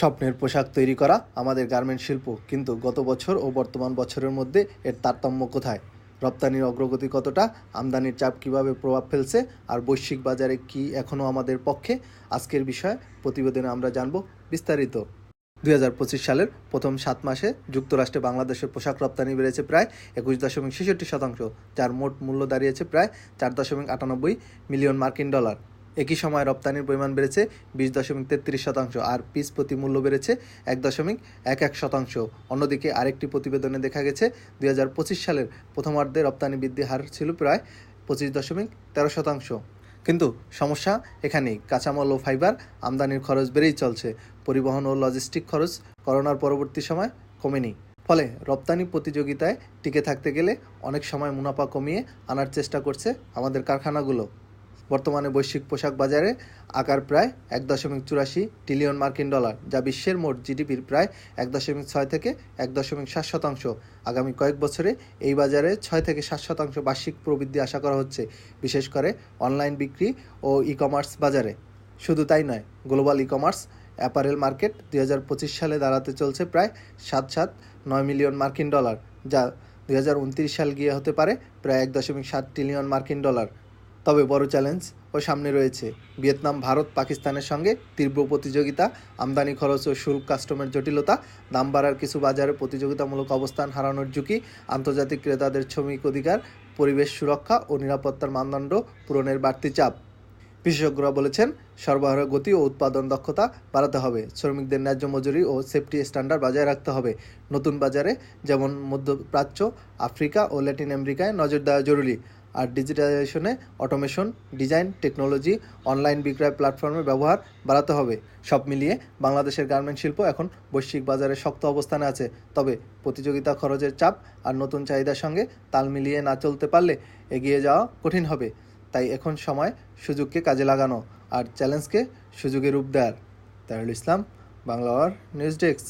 স্বপ্নের পোশাক তৈরি করা আমাদের গার্মেন্ট শিল্প। কিন্তু গত বছর ও বর্তমান বছরের মধ্যে এর তারতম্য কোথায়? রপ্তানির অগ্রগতি কতটা? আমদানির চাপ কীভাবে প্রভাব ফেলছে? আর বৈশ্বিক বাজারে কি এখনও আমাদের পক্ষে? আজকের বিষয়ে প্রতিবেদনে আমরা জানব বিস্তারিত। দুই হাজার পঁচিশ সালের প্রথম সাত মাসে যুক্তরাষ্ট্রে বাংলাদেশের পোশাক রপ্তানি বেড়েছে প্রায় একুশ দশমিক ছেষট্টি শতাংশ, যার মোট মূল্য দাঁড়িয়েছে প্রায় চার দশমিক আটানব্বই মিলিয়ন মার্কিন ডলার। একই সময় রপ্তানির পরিমাণ বেড়েছে বিশ দশমিক তেত্রিশ শতাংশ আর পিস প্রতি মূল্য বেড়েছে এক দশমিক এক এক শতাংশ। অন্যদিকে আরেকটি প্রতিবেদনে দেখা গেছে দুই হাজার পঁচিশ সালের প্রথমার্ধে রপ্তানি বৃদ্ধি হার ছিল প্রায় পঁচিশ দশমিক তেরো শতাংশ। কিন্তু সমস্যা এখানেই, কাঁচামাল ও ফাইবার আমদানির খরচ বেড়েই চলছে। পরিবহন ও লজিস্টিক খরচ করোনার পরবর্তী সময় কমেনি। ফলে রপ্তানি প্রতিযোগিতায় টিকে থাকতে গেলে অনেক সময় মুনাফা কমিয়ে আনার চেষ্টা করছে আমাদের কারখানাগুলো। বর্তমানে বৈশ্বিক পোশাক বাজারে আকার প্রায় এক দশমিক চুরাশি ট্রিলিয়ন মার্কিন ডলার, যা বিশ্বের মোট জিডিপির প্রায় এক দশমিক ছয় থেকে এক দশমিক সাত শতাংশ। আগামী কয়েক বছরে এই বাজারে ছয় থেকে সাত শতাংশ বার্ষিক প্রবৃদ্ধি আশা করা হচ্ছে, বিশেষ করে অনলাইন বিক্রি ও ই কমার্স বাজারে। শুধু তাই নয়, global e commerce apparel market দুই হাজার পঁচিশ সালে দাঁড়াতে চলছে প্রায় সাত সাত নয় মিলিয়ন মার্কিন ডলার, যা দুই হাজার উনত্রিশ সাল গিয়ে হতে পারে প্রায় এক দশমিক সাত ট্রিলিয়ন মার্কিন ডলার। তবে বড় চ্যালেঞ্জ ও সামনে রয়েছে। ভিয়েতনাম, ভারত, পাকিস্তানের সঙ্গে তীব্র প্রতিযোগিতা, আমদানি খরচ ও শুল্ক কাস্টমের জটিলতা, দাম বাড়ার কিছু বাজারে প্রতিযোগিতামূলক অবস্থান হারানোর ঝুঁকি, আন্তর্জাতিক ক্রেতাদের শ্রমিক অধিকার, পরিবেশ সুরক্ষা ও নিরাপত্তার মানদণ্ড পূরণের বাড়তি চাপ। বিশেষজ্ঞরা বলেছেন সরবরাহের গতি ও উৎপাদন দক্ষতা বাড়াতে হবে। শ্রমিকদের ন্যায্য মজুরি ও সেফটি স্ট্যান্ডার্ড বজায় রাখতে হবে। নতুন বাজারে, যেমন মধ্যপ্রাচ্য, আফ্রিকা ও ল্যাটিন আমেরিকায় নজর দেওয়া জরুরি। আর ডিজিটালাইজেশনে অটোমেশন ডিজাইন টেকনোলজি অনলাইন বিক্রয় প্ল্যাটফর্মের ব্যবহার বাড়াতে হবে। সব মিলিয়ে বাংলাদেশের গার্মেন্ট শিল্প এখন বৈশ্বিক বাজারে শক্ত অবস্থানে আছে। তবে প্রতিযোগিতা খরচের চাপ আর নতুন চাহিদার সঙ্গে তাল মিলিয়ে না চলতে পারলে এগিয়ে যাওয়া কঠিন হবে। তাই এখন সময় সুযোগকে কাজে লাগানো আর চ্যালেঞ্জকে সুযোগে রূপ দেওয়ার। Tarul Islam, Bangla news desk